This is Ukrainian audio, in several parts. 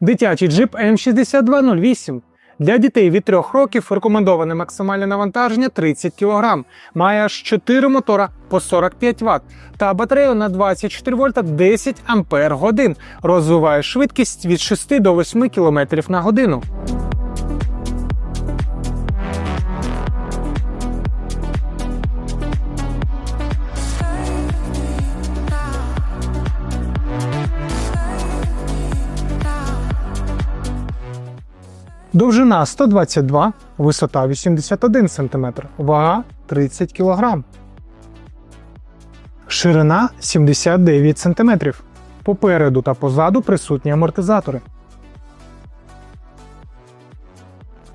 Дитячий джип М6208. Для дітей від 3 років рекомендоване максимальне навантаження 30 кг. Має аж 4 мотора по 45 Вт та батарею на 24 вольта 10 Ампер годин. Розвиває швидкість від 6 до 8 км на годину. Довжина 122, висота 81 см, вага 30 кг. Ширина 79 см. Попереду та позаду присутні амортизатори.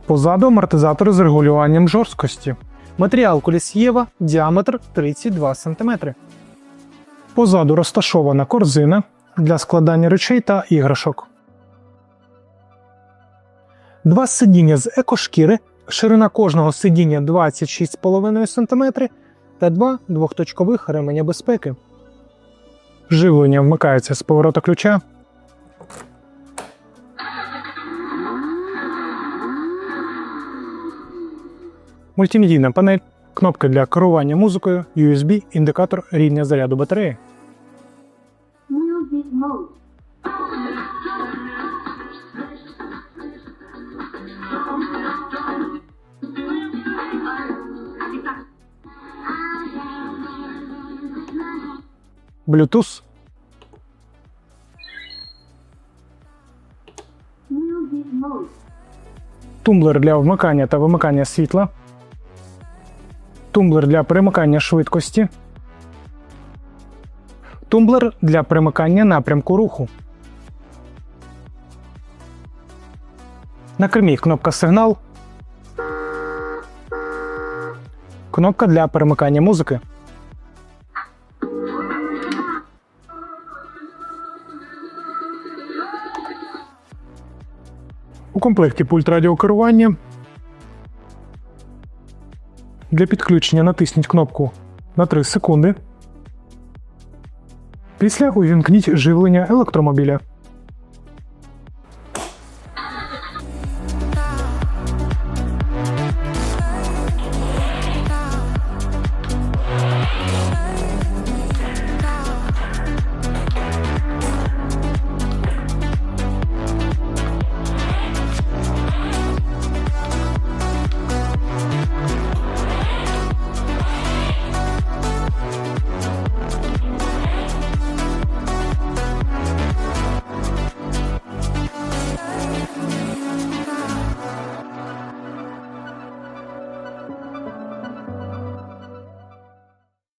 Позаду амортизатори з регулюванням жорсткості. Матеріал колісєва, діаметр 32 см. Позаду розташована корзина для складання речей та іграшок. Два сидіння з екошкіри, ширина кожного сидіння 26,5 см та два двохточкових ременя безпеки. Живлення вмикається з поворота ключа. Мультимедійна панель, кнопки для керування музикою, USB, індикатор рівня заряду батареї. Music mode. Bluetooth, тумблер для вмикання та вимикання світла, тумблер для перемикання швидкості, тумблер для перемикання напрямку руху. На кермі кнопка сигнал, кнопка для перемикання музики. У комплекті пульт радіокерування. Для підключення натисніть кнопку на 3 секунди. Після увімкніть живлення електромобіля.